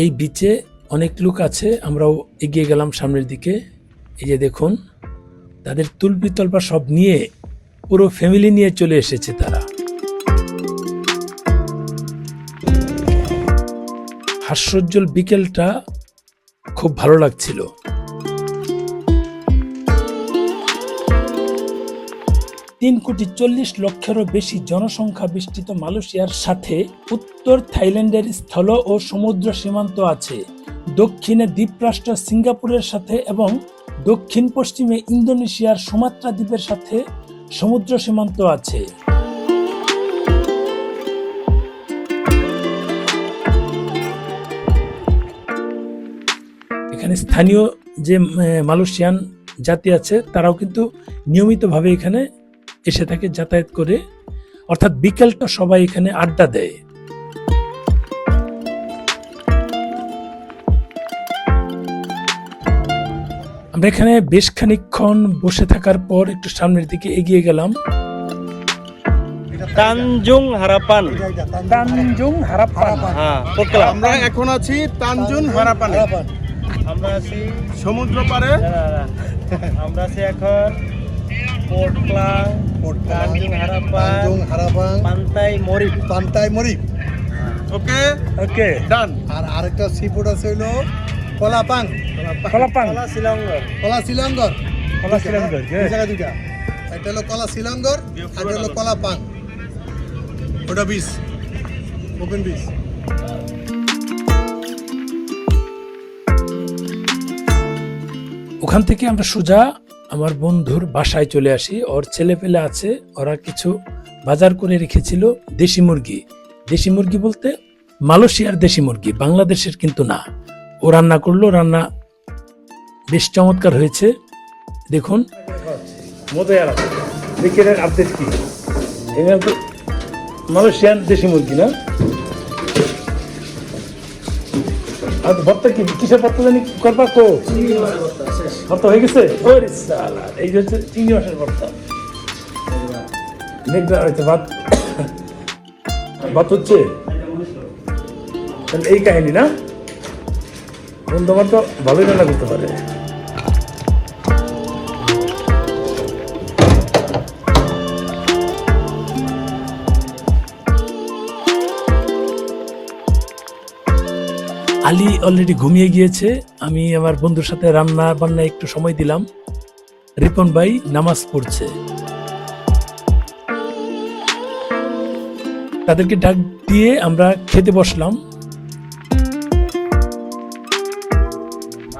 এই বিচে অনেক লোক আছে, আমরাও এগিয়ে গেলাম সামনের দিকে। এই যে দেখুন, তাদের তুলপি তলপা সব নিয়ে পুরো ফ্যামিলি নিয়ে চলে এসেছে তারা। হাস্যোজ্জ্বল বিকেলটা খুব ভালো লাগছিল। তিন কোটি চল্লিশ লক্ষেরও বেশি জনসংখ্যা বিস্তৃত মালয়েশিয়ার সাথে উত্তর থাইল্যান্ডের স্থল ও সমুদ্র সীমান্ত আছে। দক্ষিণে দ্বীপরাষ্ট্র সিঙ্গাপুরের সাথে এবং দক্ষিণ পশ্চিমে ইন্দোনেশিয়ার সুমাত্রা দ্বীপের সাথে সমুদ্র সীমান্ত আছে। এখানে স্থানীয় যে মালয়েশিয়ান জাতি আছে, তারাও কিন্তু নিয়মিতভাবে এখানে এসে থাকে যাতায়াত করে অর্থাৎ বিকেলটা সবাই এখানে আড্ডা দেয়। আমরা এখানে বেশ খানিকক্ষণ বসে থাকার পর একটু সামনের দিকে এগিয়ে গেলাম। তানজুং হারাপান। তানজুং হারাপ্পান হ্যাঁ আমরা এখন আছি তানজুন হারাপানে। আমরা আছি সমুদ্র পারে। আমরা আছি এখন পোটকলা Tanjung Harapan Tanjung Harapan, Pantai Morip Pantai okay? Okay. Done. আর আরেকটা সি ফুড আছে হলো কলাপাং। কলাপাং। কলা শিলংগর কলা শিলঙ্গর কলা শিলঙ্গর, জায়গা দুইটা একটা হলো কলা শিলঙ্গর আর হলো কলা পাং ওটা বিচ ওপেন বিচ ওখান থেকে আমরা সোজা আমার বন্ধুর বাসায় চলে আসি। ওর ছেলে পেলে আছে, ওরা কিছু বাজার করে রেখেছিল দেশি মুরগি। দেশি মুরগি বলতে মালয়েশিয়ার দেশি মুরগি, বাংলাদেশের কিন্তু না। ও রান্না করল, রান্না বেশ চমৎকার হয়েছে। দেখুন। মালয়েশিয়ান দেশি মুরগি না? আর ভর্তা কি? কিসের ভর্তা জানি? করবা কো? ভর্তা হয়ে গেছে? এই হচ্ছে চিংড়ি মাছের ভর্তা। হচ্ছে? এই কাহিনী না? বন্ধু আমার তো ভালোই রান্না করতে পারে। আলী অলরেডি ঘুমিয়ে গিয়েছে। আমি আমার বন্ধুর সাথে রান্না বান্না একটু সময় দিলাম। রিপন ভাই নামাজ পড়ছে। তাদেরকে ডাক দিয়ে আমরা খেতে বসলাম।